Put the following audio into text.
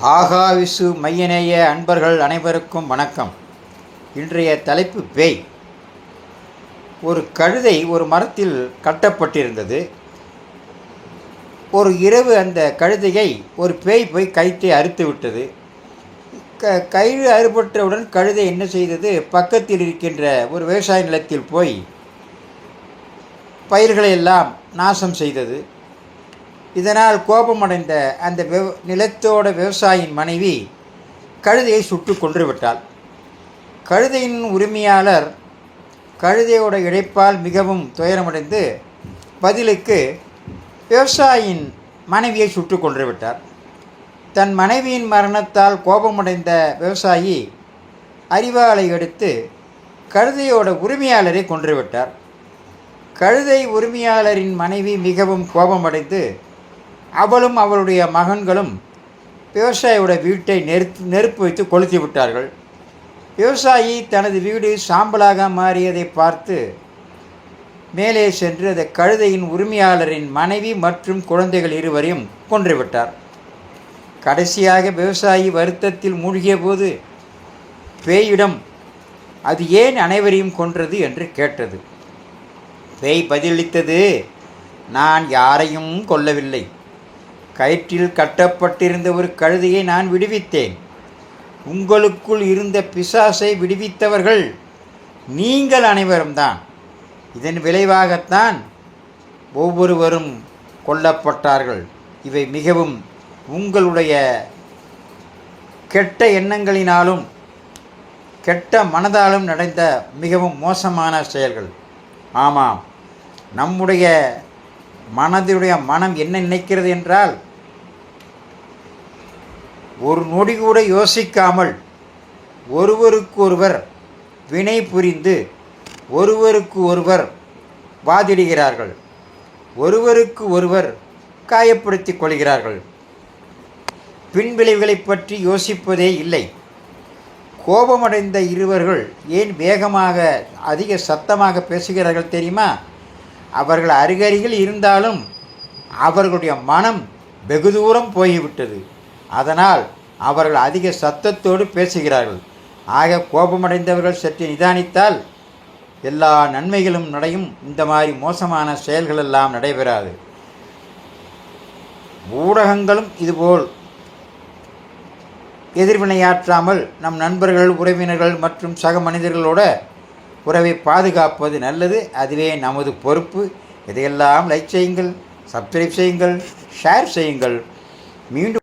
ஆகாவிசு மையநேய அன்பர்கள் அனைவருக்கும் வணக்கம். இன்றைய தலைப்பு பேய். ஒரு கழுதை ஒரு மரத்தில் கட்டப்பட்டிருந்தது. ஒரு இரவு அந்த கழுதையை ஒரு பேய் போய் கயிற்றை அறுத்து விட்டது. க கயிறு அறுபட்டவுடன் கழுதை என்ன செய்தது? பக்கத்தில் இருக்கின்ற ஒரு விவசாய நிலத்தில் போய் பயிர்களை எல்லாம் நாசம் செய்தது. இதனால் கோபமடைந்த அந்த விவ நிலத்தோட விவசாயியின் மனைவி கழுதையை சுட்டு கொன்று விட்டாள். கழுதையின் உரிமையாளர் கழுதையோட இழைப்பால் மிகவும் துயரமடைந்து பதிலுக்கு விவசாயியின் மனைவியை சுட்டு கொன்று விட்டார். தன் மனைவியின் மரணத்தால் கோபமடைந்த விவசாயி அறிவாளை எடுத்து கழுதையோட உரிமையாளரை கொன்றுவிட்டார் கழுதை உரிமையாளரின் மனைவி மிகவும் கோபமடைந்து அவளும் அவளுடைய மகன்களும் விவசாயியோட வீட்டை நெருப்பு நெருப்பு வைத்து கொளுத்தி விட்டார்கள். விவசாயி தனது வீடு சாம்பலாக மாறியதை பார்த்து மேலே சென்று அந்த கழுதையின் உரிமையாளரின் மனைவி மற்றும் குழந்தைகள் இருவரையும் கொன்றுவிட்டார் கடைசியாக விவசாயி வருத்தத்தில் மூழ்கிய போது பேயிடம் அது ஏன் அனைவரையும் கொன்றது? என்று கேட்டது. பேய் பதிலளித்தது நான் யாரையும் கொல்லவில்லை. கயிற்றில் கட்டப்பட்டிருந்த ஒரு கழுதையை நான் விடுவித்தேன். உங்களுக்குள் இருந்த பிசாசை விடுவித்தவர்கள் நீங்கள் அனைவரும் தான். இதன் விளைவாகத்தான் ஒவ்வொருவரும் கொல்லப்பட்டார்கள். இவை மிகவும் உங்களுடைய கெட்ட எண்ணங்களினாலும் கெட்ட மனதாலும் நடந்த மிகவும் மோசமான செயல்கள். ஆமாம் நம்முடைய மனதுடைய மனம் என்ன நினைக்கிறது என்றால் ஒரு நொடி கூட யோசிக்காமல் ஒருவருக்கொருவர் வினை புரிந்து ஒருவருக்கு ஒருவர் வாதிடுகிறார்கள். ஒருவருக்கு ஒருவர் காயப்படுத்திக் கொள்கிறார்கள். பின்விளைவுகளை பற்றி யோசிப்பதே இல்லை. கோபமடைந்த இருவர்கள் ஏன் வேகமாக அதிக சத்தமாக பேசுகிறார்கள் தெரியுமா? அவர்கள் அருகருகில் இருந்தாலும் அவர்களுடைய மனம் வெகு தூரம் போய்விட்டது. அதனால் அவர்கள் அதிக சத்தத்தோடு பேசுகிறார்கள். ஆக கோபமடைந்தவர்கள் சற்று நிதானித்தால் எல்லா நன்மைகளும் நடையும். இந்த மாதிரி மோசமான செயல்கள் எல்லாம் நடைபெறாது. ஊடகங்களும் இதுபோல் எதிர்வினையாற்றாமல் நம் நண்பர்கள் உறவினர்கள் மற்றும் சக மனிதர்களோட உறவை பாதுகாப்பது நல்லது. அதுவே நமது பொறுப்பு. இதையெல்லாம் லைக் செய்யுங்கள் சப்ஸ்கிரைப் செய்யுங்கள் ஷேர் செய்யுங்கள். மீண்டும்